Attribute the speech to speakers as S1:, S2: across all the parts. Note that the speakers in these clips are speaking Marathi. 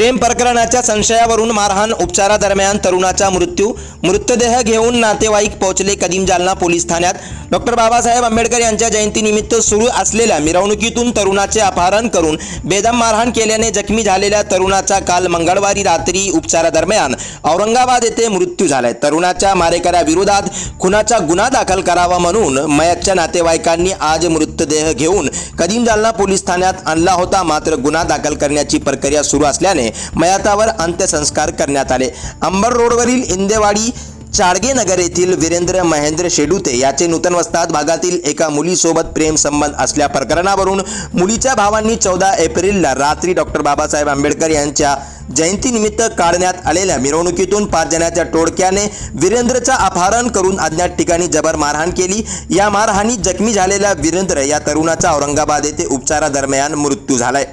S1: प्रेम प्रकरणाच्या संशयावरून मारहाण उपचारादरम्यान तरुणाचा मृत्यू मृतदेह घेऊन नातेवाईक पोहोचले कदीम जालना पोलीस ठाण्यात. डॉक्टर बाबासाहेब आंबेडकर यांच्या जयंतीनिमित्त सुरू असलेल्या मिरवणुकीतून तरुणाचे अपहरण करून बेदम मारहाण केल्याने जखमी झालेल्या तरुणाचा काल मंगळवारी रात्री उपचारादरम्यान औरंगाबाद येथे मृत्यू झालाय. तरुणाच्या मारेकऱ्याविरोधात खुनाचा गुन्हा दाखल करावा म्हणून मयतच्या नातेवाईकांनी आज मृतदेह घेऊन कदीम जालना पोलीस ठाण्यात आणला होता. मात्र गुन्हा दाखल करण्याची प्रक्रिया सुरू असल्याने मयातावर अंत्यसंस्कार करण्यात आले. अंबर रोडवरील इंदेवाडी चाडगे नगर येथील वीरेंद्र महेंद्र शेडुते याचे नूतन वस्ताद भागातील एका मुलीसोबत प्रेम संबंध असल्या प्रकरणावरून मुलीच्या भावांनी चौदा एप्रिलला रात्री डॉक्टर बाबासाहेब आंबेडकर यांच्या जयंतीनिमित्त काढण्यात आलेल्या मिरवणुकीतून पाच जणांच्या टोळक्याने वीरेंद्रचा अपहरण करून अज्ञात ठिकाणी जबर मारहाण केली. या मारहाणीत जखमी झालेल्या वीरेंद्र या तरुणाचा औरंगाबाद येथे उपचारादरम्यान मृत्यू झालाय.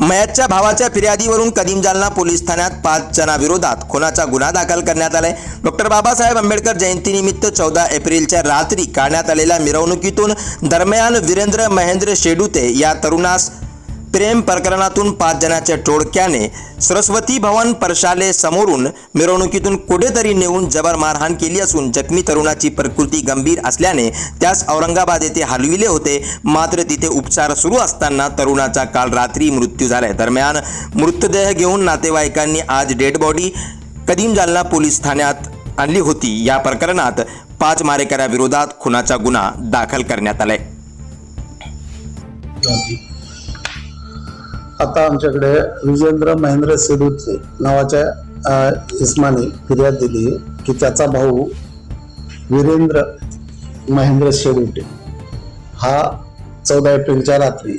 S1: मयतच्या भावाच्या फिर्यादीवरून कदीम जालना पोलीस ठाण्यात पाच जणांविरोधात खुनाचा गुन्हा दाखल करण्यात आलाय. डॉक्टर बाबासाहेब आंबेडकर जयंतीनिमित्त चौदा एप्रिलच्या रात्री काढण्यात आलेल्या मिरवणुकीतून दरम्यान वीरेंद्र महेंद्र शेडुते या तरुणास प्रेम प्रकरणातून पाच जणांच्या टोळक्याने सरस्वती भवन परशाले समोरून मिरवणुकीतून कुठेतरी नेऊन जबर मारहाण केली असून जखमी तरुणाची प्रकृती गंभीर असल्याने त्यास औरंगाबाद येथे हलविले होते. मात्र तिथे उपचार सुरू असताना तरुणाचा काल रात्री मृत्यू झालाय. दरम्यान मृतदेह घेऊन नातेवाईकांनी आज डेड बॉडी कदीम जालना पोलीस ठाण्यात आणली होती. या प्रकरणात पाच मारेकऱ्याविरोधात खुनाचा गुन्हा दाखल करण्यात आलाय.
S2: आता आमच्याकडे विजेंद्र महेंद्र सेडूचे नावाच्या इस्माने फिर्याद दिली की त्याचा भाऊ वीरेंद्र महेंद्र शेडुटे हा चौदा एप्रिलच्या रात्री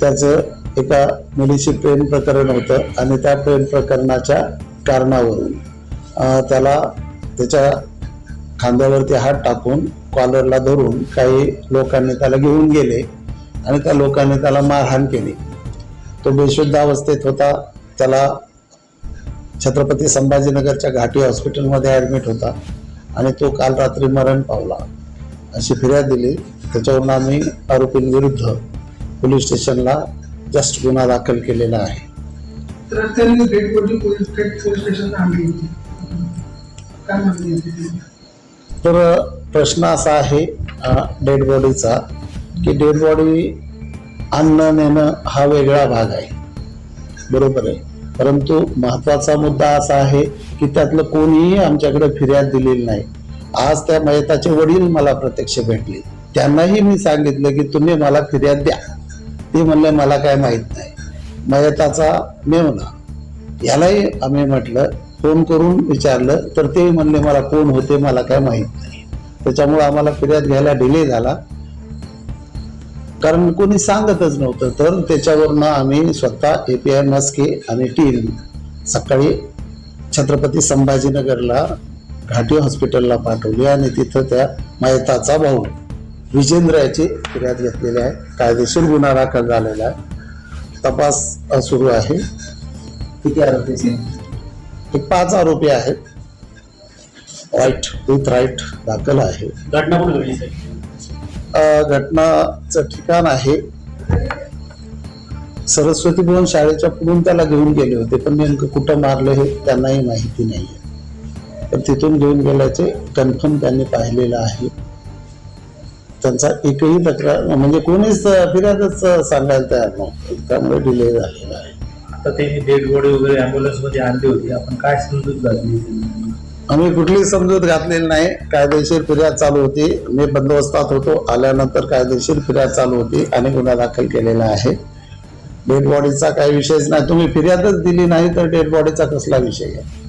S2: त्याचं एका मुलीशी प्रेम प्रकरण होतं आणि त्या प्रेम प्रकरणाच्या कारणावरून त्याला त्याच्या खांद्यावरती हात टाकून कॉलरला धरून काही लोकांनी त्याला घेऊन गेले. आणि त्या लोकांनी त्याला मारहाण केली. तो बेशुद्ध अवस्थेत होता. त्याला छत्रपती संभाजीनगरच्या घाटी हॉस्पिटलमध्ये ॲडमिट होता. आणि तो काल रात्री मरण पावला. अशी फिर्याद दिली. त्याच्यावरून आम्ही आरोपींविरुद्ध पोलीस स्टेशनला जस्ट गुन्हा दाखल केलेला आहे.
S3: तर
S2: प्रश्न असा आहे डेड बॉडीचा. की डेड बॉडी आणणं नेणं हा वेगळा भाग आहे. बरोबर आहे. परंतु महत्त्वाचा मुद्दा असा आहे की त्यातलं कोणीही आमच्याकडे फिर्याद दिलेली नाही. आज त्या मयताचे वडील मला प्रत्यक्ष भेटले. त्यांनाही मी सांगितलं की तुम्ही मला फिर्याद द्या. ते म्हणले मला काय माहीत नाही. मयताचा मेवना यालाही आम्ही म्हटलं फोन करून विचारलं तर ते म्हणले मला कोण होते? मला काय माहीत नाही. त्याच्यामुळे आम्हाला फिर्याद घ्यायला डिले झाला. कारण कोणी सांगतच नव्हतं. तर त्याच्यावरनं आम्ही स्वतः ए पी आय मस्के आणि टीम सकाळी छत्रपती संभाजीनगरला घाटी हॉस्पिटलला पाठवली आणि तिथं त्या मयताचा भाऊ विजेंद्र याची फिर्याद घेतलेली आहे. कायदेशीर गुन्हा दाखल झालेला आहे. तपास सुरू आहे. किती आरोपी हे पाच आरोपी आहेत. वाईट विथ राईट दाखल आहे.
S4: घटना
S2: घटनाचं ठिकाण आहे. सरस्वती भवन शाळेच्या पुढून त्याला घेऊन गेले होते पण नेमकं कुठं मारलं हे त्यांनाही माहिती नाही पण तिथून घेऊन गेल्याचे कन्फर्म त्यांनी पाहिलेलं आहे. त्यांचा एकही तक्रार म्हणजे कोणीच फिर्यादच सांगायला तयार नव्हतं. त्यामुळे डिले झालेला आहे.
S4: आता त्यांनी डेड बॉडी वगैरे ॲम्ब्युलन्समध्ये आणली होती. आपण काय समजूत घातली?
S2: आम्ही कुठलीही समजूत घातलेली नाही. कायदेशीर फिर्याद चालू होती. मी बंदोबस्तात होतो. आल्यानंतर कायदेशीर फिर्याद चालू होती आणि गुन्हा दाखल केलेला आहे. डेड बॉडीचा काही विषयच नाही. तुम्ही फिर्यादच दिली नाही तर डेड बॉडीचा कसला विषय आहे?